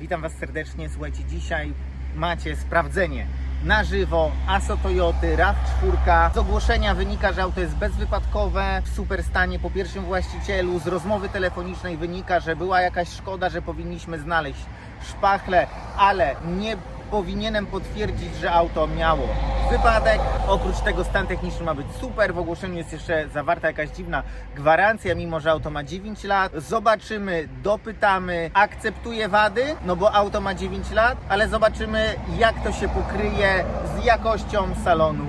Witam Was serdecznie. Słuchajcie, dzisiaj macie sprawdzenie na żywo ASO Toyoty RAV4. Z ogłoszenia wynika, że auto jest bezwypadkowe, w super stanie po pierwszym właścicielu. Z rozmowy telefonicznej wynika, że była jakaś szkoda, że powinniśmy znaleźć szpachle, ale nie powinienem potwierdzić, że auto miało wypadek. Oprócz tego stan techniczny ma być super. W ogłoszeniu jest jeszcze zawarta jakaś dziwna gwarancja, mimo że auto ma 9 lat. Zobaczymy, dopytamy, akceptuje wady, no bo auto ma 9 lat, ale zobaczymy jak to się pokryje z jakością salonu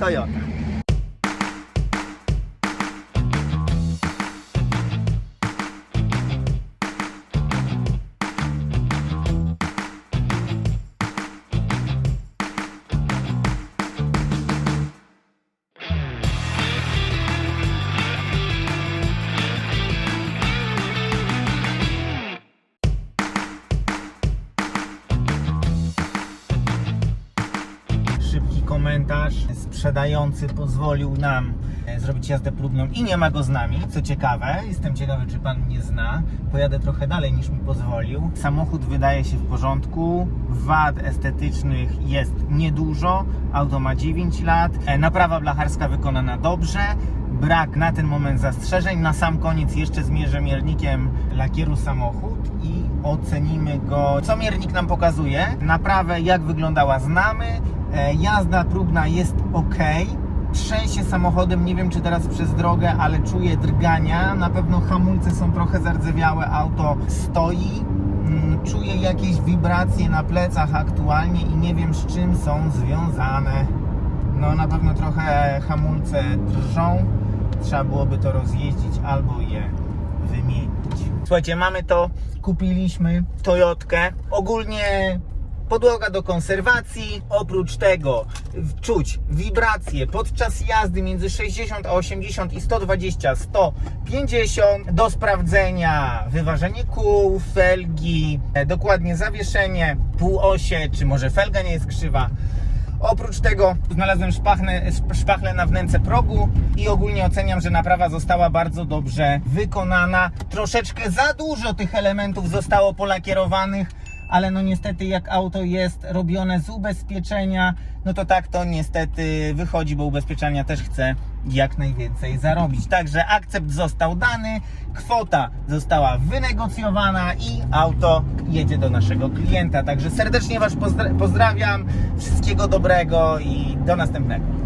Toyota. Komentarz. Sprzedający pozwolił nam e, zrobić jazdę próbną i nie ma go z nami. Co ciekawe, jestem ciekawy, czy pan mnie zna. Pojadę trochę dalej niż mi pozwolił. Samochód wydaje się w porządku. Wad estetycznych jest niedużo. Auto ma 9 lat. E, Naprawa blacharska wykonana dobrze. Brak na ten moment zastrzeżeń. Na sam koniec jeszcze zmierzę miernikiem lakieru samochód i ocenimy go. Co miernik nam pokazuje? Naprawę jak wyglądała znamy. E, Jazda próbna jest ok. Trzęsie samochodem, nie wiem czy teraz przez drogę, ale czuję drgania. Na pewno hamulce są trochę zardzewiałe, auto stoi. Mm, Czuję jakieś wibracje na plecach aktualnie i nie wiem z czym są związane. No na pewno trochę hamulce drżą. Trzeba byłoby to rozjeździć albo je wymienić. Słuchajcie, mamy to, kupiliśmy Toyotkę. Ogólnie podłoga do konserwacji. Oprócz tego czuć wibracje podczas jazdy między 60 a 80 i 120, 150. Do sprawdzenia wyważenie kół, felgi, e, dokładnie zawieszenie, półosie, czy może felga nie jest krzywa. Oprócz tego znalazłem szpachle, szpachle na wnęce progu i ogólnie oceniam, że naprawa została bardzo dobrze wykonana. Troszeczkę za dużo tych elementów zostało polakierowanych, ale no niestety jak auto jest robione z ubezpieczenia, no to tak to niestety wychodzi, bo ubezpieczenia też chce jak najwięcej zarobić. Także akcept został dany, kwota została wynegocjowana i auto jedzie do naszego klienta. Także serdecznie Was pozdra- pozdrawiam, wszystkiego dobrego i do następnego.